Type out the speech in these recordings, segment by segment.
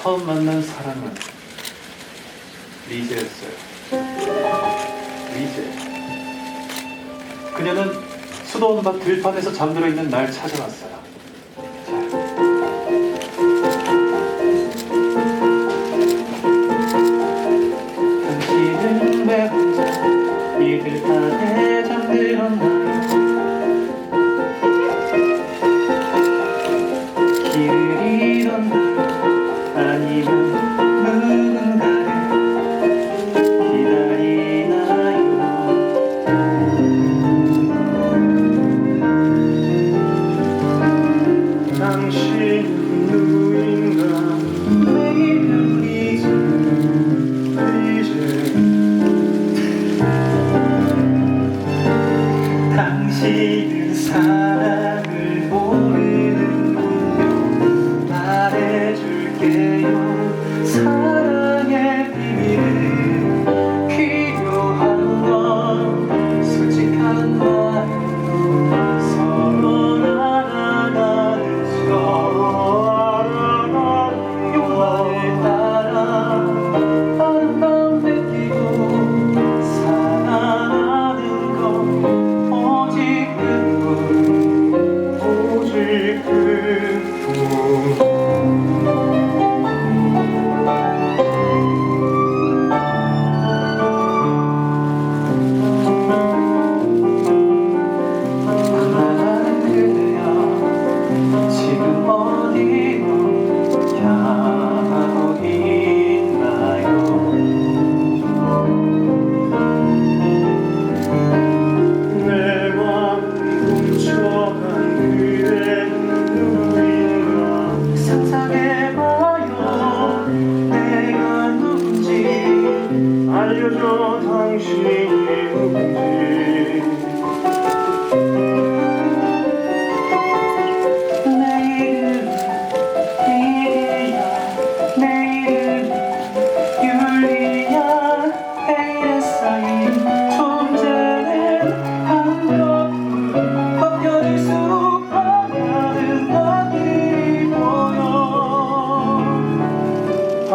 처음 만난 사람은 리제였어요. 리제. 그녀는 수도원 밭 들판에서 잠들어 있는 날 찾아왔어요.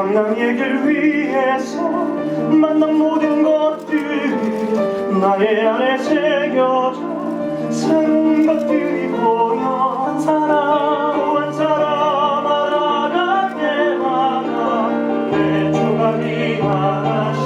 방랑의 길 위해서 만난 모든 것들 나의 안에 새겨져 새로운 것들이 보여 한 사람 한 사람 알아간 내 마음 내 조각이 하나씩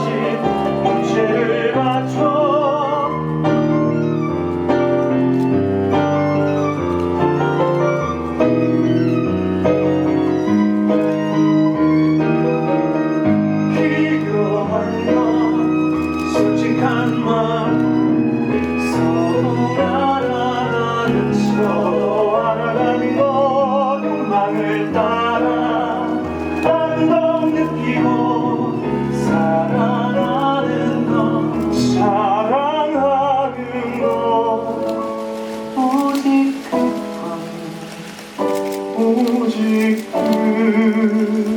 따라 감동 느끼고 사랑하는 너 사랑하는 너. 오직 그뿐 오직 그